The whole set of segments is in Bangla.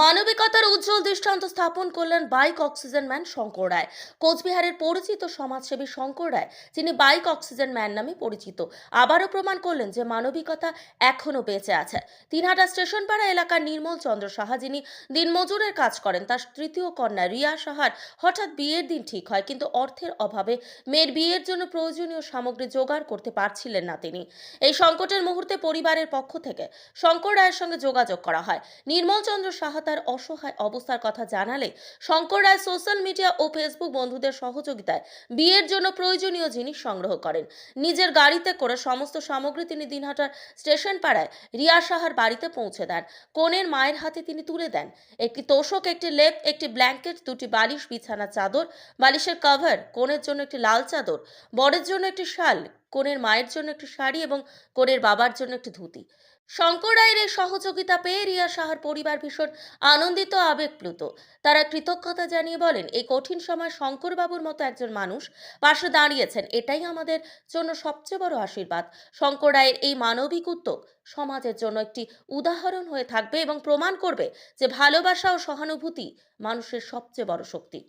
মানবিকতার উজ্জ্বল দৃষ্টান্ত স্থাপন করলেন bike oxygen man Shankar Roy. কোচবিহারের পরিচিত সমাজসেবী শঙ্কর রায়, যিনি বাইক অক্সিজেন ম্যান নামে পরিচিত। আবারও প্রমাণ করলেন যে মানবিকতা এখনও বেঁচে আছে। তিনহাটা স্টেশন পাড়া এলাকার নির্মল চন্দ্র সাহা, যিনি দিনমজুরের কাজ করেন, তার তৃতীয় কন্যা রিয়া সাহার হঠাৎ বিয়ের দিন ঠিক হয়, কিন্তু অর্থের অভাবে মেয়ের বিয়ের জন্য প্রয়োজনীয় সামগ্রী জোগাড় করতে পারছিলেন না তিনি। এই সংকটের মুহূর্তে পরিবারের পক্ষ থেকে শঙ্কর রায়ের সঙ্গে যোগাযোগ করা হয়। নির্মল চন্দ্র সাহা তার অসহায় অবস্থার কথা জানালে শঙ্কর রায় সোশ্যাল মিডিয়া ও ফেসবুক বন্ধুদের সহযোগিতায় বিয়ের জন্য প্রয়োজনীয় জিনিস সংগ্রহ করেন। নিজের গাড়িতে করে সমস্ত সামগ্রী তিনি দিনহাটার স্টেশন পাড়ায় রিয়া সাহার বাড়িতে পৌঁছে দেন। কনের মায়ের হাতে তিনি তুলে দেন। একটি তোষক, একটি লেপ, একটি ব্ল্যাঙ্কেট, দুটি বালিশ, বিছানা চাদর, বালিশের কভার কনের জন্য একটি লাল চাদর, বরের জন্য একটি শাল কনের মায়ের জন্য একটি শাড়ি এবং কনের বাবার জন্য একটি ধুতি। শঙ্কর রায়ের এই সহযোগিতা পেয়ে রিয়া সাহার পরিবার ভীষণ আনন্দিত আবেগপ্লুত। তারা কৃতজ্ঞতা জানিয়ে বলেন, এই কঠিন সময় শঙ্করবাবুর মতো একজন মানুষ পাশে দাঁড়িয়েছেন, এটাই আমাদের জন্য সবচেয়ে বড় আশীর্বাদ। শঙ্কর রায়ের এই মানবিক উদ্যোগ সমাজের জন্য একটি উদাহরণ হয়ে থাকবে এবং প্রমাণ করবে যে ভালোবাসা ও সহানুভূতি মানুষের সবচেয়ে বড় শক্তি।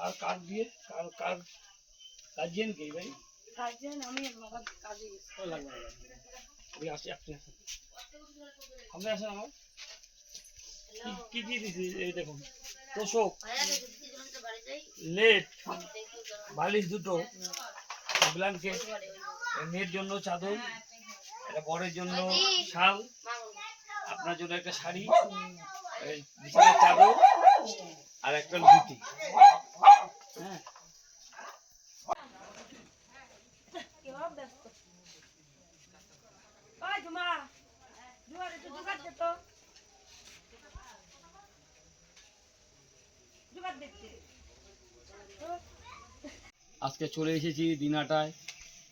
কার কার দিয়ে কার কার গার্জিয়ান কে ভাই গার্জিয়ান আমি বাবা কাজে গেছি। ও লাগবে ওই আসি আপনি আসেন। আপনি আসেন আমার। কি কি দিছি? এই দেখুন। তোষক। লেট। বালিশ দুটো। ব্ল্যাঙ্কেট মেয়ের জন্য চাদর এটা বরের জন্য শাল আপনার জন্য একটা শাড়ি এই বিছানার চাদর আর একটা ধুতি দে তো আজকে চলে এসেছি দিনাটায়।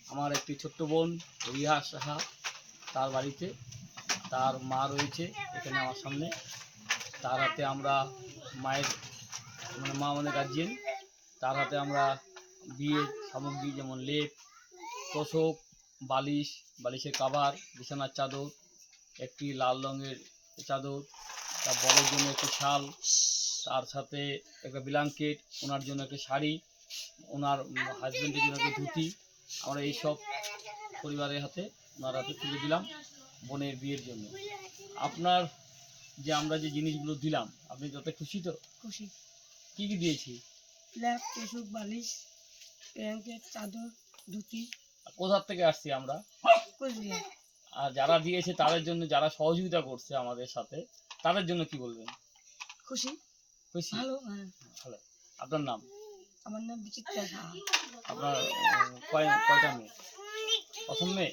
আমার একটি ছোট্ট বোন, রিয়া সাহা, তার বাড়িতে। তার মা রয়েছে এখানে আমার সামনে। তার হাতে আমরা মায়ের মানে মা আমাদের গার্জিয়ান তার হাতে আমরা বিয়ের সামগ্রী যেমন লেপ, তোষক, বালিশ, বালিশের কাভার বিছানার চাদর একটি লাল রঙের চাদর তার বড়ের জন্য একটি শাল তার সাথে একটা ব্ল্যাঙ্কেট ওনার জন্য একটা শাড়ি ওনার হাজব্যান্ডের জন্য একটা ধুতি। আমরা এইসব পরিবারের হাতে ওনার হাতে তুলে দিলাম বোনের বিয়ের জন্য। আপনার যে আমরা যে জিনিসগুলো দিলাম আপনি যত খুশি তো? খুশি। কি কি দিয়েছি? ল্যাপ বালিশ ব্ল্যাঙ্কেট চাদর ধুতি। কোথার থেকে আসছি আমরা? কুচবিহার। আর যারা দিয়েছে তাদের জন্য যারা সহযোগিতা করছে আমাদের সাথে তাদের জন্য কি বলবেন? খুশি। খুশি? ভালো হ্যাঁ। ভালো। আপনার নাম? আমার নাম বিচিত্রা আপনার কয় কয়টা মেয়ে? প্রথম মেয়ে?